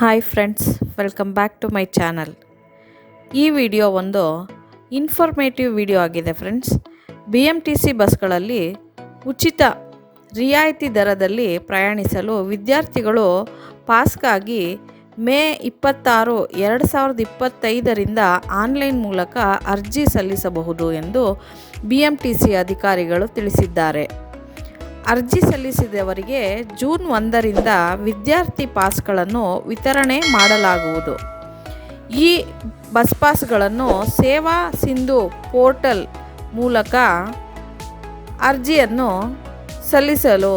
Hi friends welcome back to my channel ಈ video ಒಂದು informative video ಆಗಿದೆ friends B M T C ಬಸ್ಗಳಲ್ಲಿ ಉಚಿತ ರಿಯಾಯಿತಿ ದರದಲ್ಲಿ ಪ್ರಯಾಣಿಸಲು ವಿದ್ಯಾರ್ಥಿಗಳು ಪಾಸ್ಗಾಗಿ ಮೇ ಇಪ್ಪತ್ತಾರು, ಎರಡು ಸಾವಿರದ ಇಪ್ಪತ್ತೈದರಿಂದ ಆನ್ಲೈನ್ ಮೂಲಕ ಅರ್ಜಿ ಸಲ್ಲಿಸಬಹುದು ಎಂದು ಬಿ ಎಂ ಟಿ ಸಿ ಅಧಿಕಾರಿಗಳು ತಿಳಿಸಿದ್ದಾರೆ. ಅರ್ಜಿ ಸಲ್ಲಿಸಿದವರಿಗೆ ಜೂನ್ ಒಂದರಿಂದ ವಿದ್ಯಾರ್ಥಿ ಪಾಸ್ಗಳನ್ನು ವಿತರಣೆ ಮಾಡಲಾಗುವುದು. ಈ ಬಸ್ ಪಾಸ್ಗಳನ್ನು ಸೇವಾ ಸಿಂಧು ಪೋರ್ಟಲ್ ಮೂಲಕ ಅರ್ಜಿಯನ್ನು ಸಲ್ಲಿಸಲು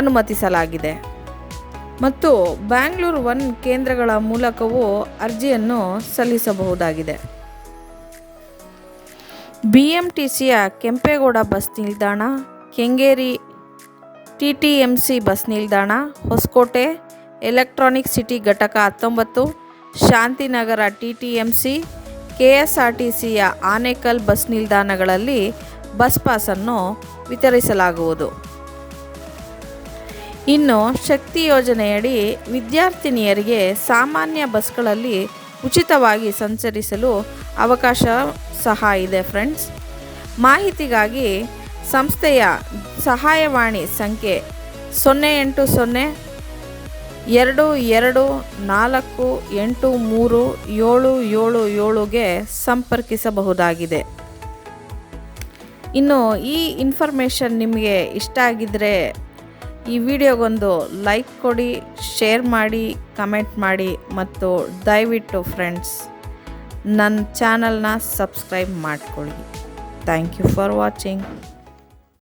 ಅನುಮತಿಸಲಾಗಿದೆ. ಮತ್ತು ಬ್ಯಾಂಗ್ಳೂರು ಒನ್ ಕೇಂದ್ರಗಳ ಮೂಲಕವೂ ಅರ್ಜಿಯನ್ನು ಸಲ್ಲಿಸಬಹುದಾಗಿದೆ. ಬಿ ಎಂ ಟಿ ಸಿಯ ಕೆಂಪೇಗೌಡ ಬಸ್ ನಿಲ್ದಾಣ Kengeri T T M C bus ನಿಲ್ದಾಣ, ಹೊಸಕೋಟೆ, ಎಲೆಕ್ಟ್ರಾನಿಕ್ ಸಿಟಿ ಘಟಕ ಹತ್ತೊಂಬತ್ತು, Shantinagar T T M C, K S R T ಸಿಯ ಆನೇಕಲ್ ಬಸ್ ನಿಲ್ದಾಣಗಳಲ್ಲಿ ಬಸ್ ಪಾಸನ್ನು ವಿತರಿಸಲಾಗುವುದು. ಇನ್ನು ಶಕ್ತಿ ಯೋಜನೆಯಡಿ ವಿದ್ಯಾರ್ಥಿನಿಯರಿಗೆ ಸಾಮಾನ್ಯ ಬಸ್ಗಳಲ್ಲಿ ಉಚಿತವಾಗಿ ಸಂಚರಿಸಲು ಅವಕಾಶ ಸಹ ಇದೆ ಫ್ರೆಂಡ್ಸ್. ಮಾಹಿತಿಗಾಗಿ ಸಂಸ್ಥೆಯ ಸಹಾಯವಾಣಿ ಸಂಖ್ಯೆ ಸೊನ್ನೆ ಎಂಟು ಸೊನ್ನೆ ಎರಡು ಎರಡು ನಾಲ್ಕು ಎಂಟು ಮೂರು ಏಳು ಏಳು ಏಳುಗೆ ಸಂಪರ್ಕಿಸಬಹುದಾಗಿದೆ. ಇನ್ನು ಈ ಇನ್ಫಾರ್ಮೇಷನ್ ನಿಮಗೆ ಇಷ್ಟ ಆಗಿದ್ದರೆ ಈ ವಿಡಿಯೋಗೊಂದು ಲೈಕ್ ಕೊಡಿ, ಶೇರ್ ಮಾಡಿ, ಕಮೆಂಟ್ ಮಾಡಿ ಮತ್ತು ದಯವಿಟ್ಟು ಫ್ರೆಂಡ್ಸ್ ನನ್ನ ಚಾನಲ್ನ ಸಬ್ಸ್ಕ್ರೈಬ್ ಮಾಡ್ಕೊಳ್ಳಿ. Thank you for watching.